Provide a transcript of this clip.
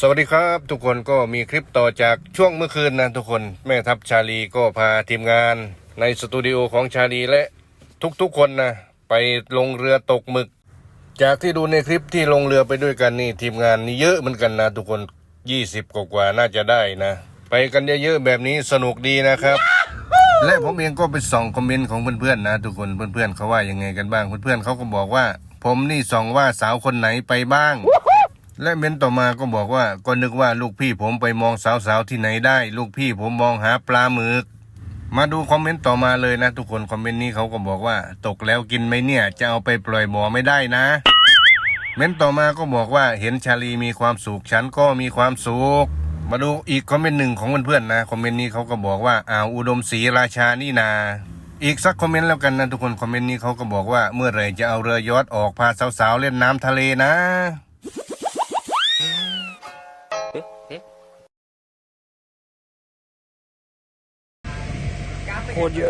สวัสดีครับทุกคนก็มีคลิปต่อจากช่วงเมื่อคืนนะทุกคนแม่ทัพชาลีก็พาทีมงาน ในสตูดิโอของชาลีและทุกๆคนนะไปลงเรือตกหมึก จากที่ดูในคลิปที่ลงเรือไปด้วยกันนี่ทีมงานนี่เยอะเหมือนกันนะทุกคน 20 กว่าน่าจะได้นะ ไปกันเยอะๆแบบนี้สนุกดีนะครับ และผมเองก็ไปส่องคอมเมนต์ของเพื่อนๆนะทุกคนเพื่อนๆเขาว่ายังไงกันบ้างเพื่อนๆเขาก็บอกว่า ผมนี่ส่องว่าสาวคนไหนไปบ้าง และเม้นต่อมาก็บอกว่าก็นึกว่าลูกพี่ผมไปมองสาวๆที่ไหนได้ ลูกพี่ผมมองหาปลาหมึก มาดูคอมเมนต์ต่อมาเลยนะทุกคนคอมเมนต์นี้เขาก็บอกว่า ตกแล้วกินไหมเนี่ย จะเอาไปปล่อยบ่อไม่ได้นะ เม้นต์ต่อมาก็บอกว่าเห็นชาลีมีความสุขฉันก็มีความสุขมาดูอีกคอมเมนต์หนึ่งของเพื่อนๆนะคอมเมนต์นี้เขาก็บอกว่าอ้าวอุดมศรีราชานี่นาอีกสักคอมเมนต์แล้วกันนะทุกคนคอมเมนต์นี้เขาก็บอกว่าเมื่อไหร่จะเอาเรือยอทออกพาสาวๆเล่นน้ำทะเลนะ hogy